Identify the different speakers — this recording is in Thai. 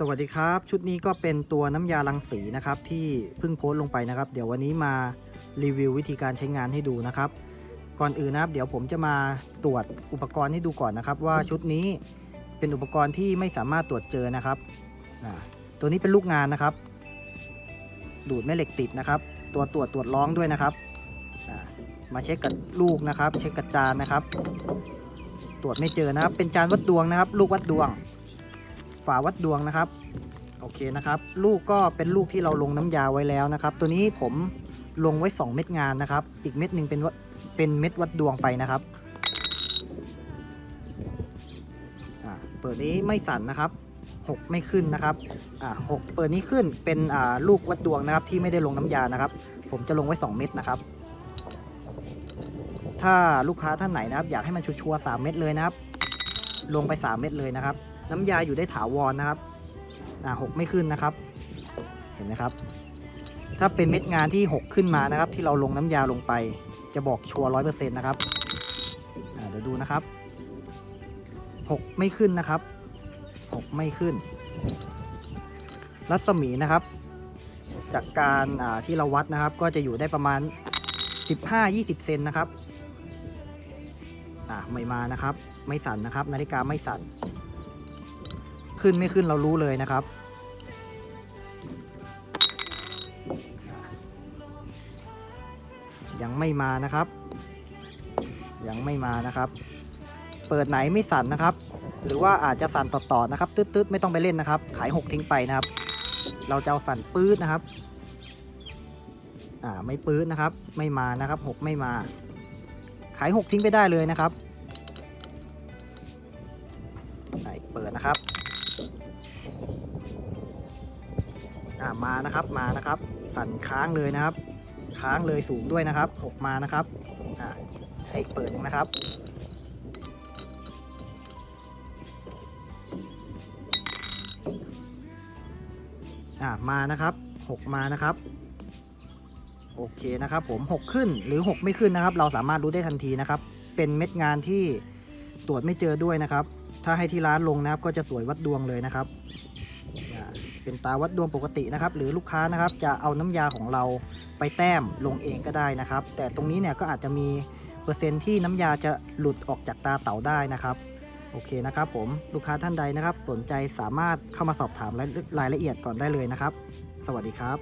Speaker 1: สวัสดีครับ ชุดนี้ก็เป็นตัวน้ำยารังสีนะครับ ที่เพิ่งโพสต์ลงไปนะครับ เดี๋ยววันนี้มารีวิววิธีการใช้งานให้ดูนะครับ ก่อนอื่นนะครับ เดี๋ยวผมจะมาตรวจอุปกรณ์ให้ดูก่อนนะครับ ว่าชุดนี้เป็นอุปกรณ์ที่ไม่สามารถตรวจเจอนะครับตัวนี้เป็นลูกงานนะครับ ดูดแม่เหล็กติดนะครับ ตัวตรวจตรวจร้องด้วยนะครับมาเช็คกับลูกนะครับ เช็คกับจานนะครับ ตรวจไม่เจอนะครับ เป็นจานวัดดวงนะครับ ลูกวัดดวง ฝาวัดดวงนะครับ โอเคนะครับ ลูกก็เป็นลูกที่เราลงน้ำยาไว้แล้วนะครับ ตัวนี้ผมลงไว้ 2 เม็ดงานนะครับ อีกเม็ดหนึ่งเป็นเป็นเม็ดวัดดวงไปนะครับอ่าเปิดนี้ไม่สั่นนะครับ 6 ไม่ขึ้นนะครับอ่าหกเปิดนี้ขึ้นเป็นอ่าลูกวัดดวงนะครับที่ไม่ได้ลงน้ำยานะครับ ผมจะลงไว้ 2 เม็ดนะครับ ถ้าลูกค้าท่านไหนนะครับ อยากให้มันชัวร์สามเม็ดเลยนะครับ ลงไป 3 เม็ดเลยนะครับ น้ำยาอยู่ได้ถาวรนะครับอ่าหกไม่ขึ้นนะครับ เห็นไหมครับ ถ้าเป็นเม็ดงานที่ 6 ขึ้นมานะครับ ที่เราลงน้ำยาลงไป จะบอกชัวร์ร้อยเปอร์เซ็นต์นะครับอ่าเดี๋ยวดูนะครับ 6 ไม่ขึ้นนะครับ 6 ไม่ขึ้น รัศมีนะครับ จากการอ่าที่เราวัดนะครับ ก็จะอยู่ได้ประมาณ 15-20 เซนนะครับอ่าไม่มานะครับ ไม่สั่นนะครับ นาฬิกาไม่สั่น ขึ้นไม่ขึ้นเรารู้เลยนะครับ ยังไม่มานะครับ ยังไม่มานะครับ เปิดไหนไม่สั่นนะครับ หรือว่าอาจจะสั่นต่อๆนะครับ ตืดๆไม่ต้องไปเล่นนะครับ ขาย 6 ทิ้งไปนะครับ เราจะเอาสั่นปื๊ดนะครับอ่าไม่ปื๊ดนะครับ ไม่มานะครับ 6 ไม่มา ขาย 6 ทิ้งไปได้เลยนะครับไหนเปิดนะครับ มานะครับมานะครับ สั่นค้างเลยนะครับ ค้างเลยสูงด้วยนะครับหกมานะครับให้เปิดนะครับมานะครับหกมานะครับโอเคนะครับผมหกขึ้นหรือหกไม่ขึ้นนะครับ เราสามารถรู้ได้ทันทีนะครับ เป็นเม็ดงานที่ตรวจไม่เจอด้วยนะครับ ถ้าให้ที่ร้านลงนะครับ ก็จะสวยวัดดวงเลยนะครับ เป็นตาวัดดวงปกตินะครับ หรือลูกค้านะครับ จะเอาน้ำยาของเราไปแต้มลงเองก็ได้นะครับ แต่ตรงนี้เนี่ยก็อาจจะมีเปอร์เซ็นต์ที่น้ำยาจะหลุดออกจากตาเต่าได้นะครับโอเคนะครับผมลูกค้าท่านใดนะครับ สนใจสามารถเข้ามาสอบถามรายละเอียดก่อนได้เลยนะครับ สวัสดีครับ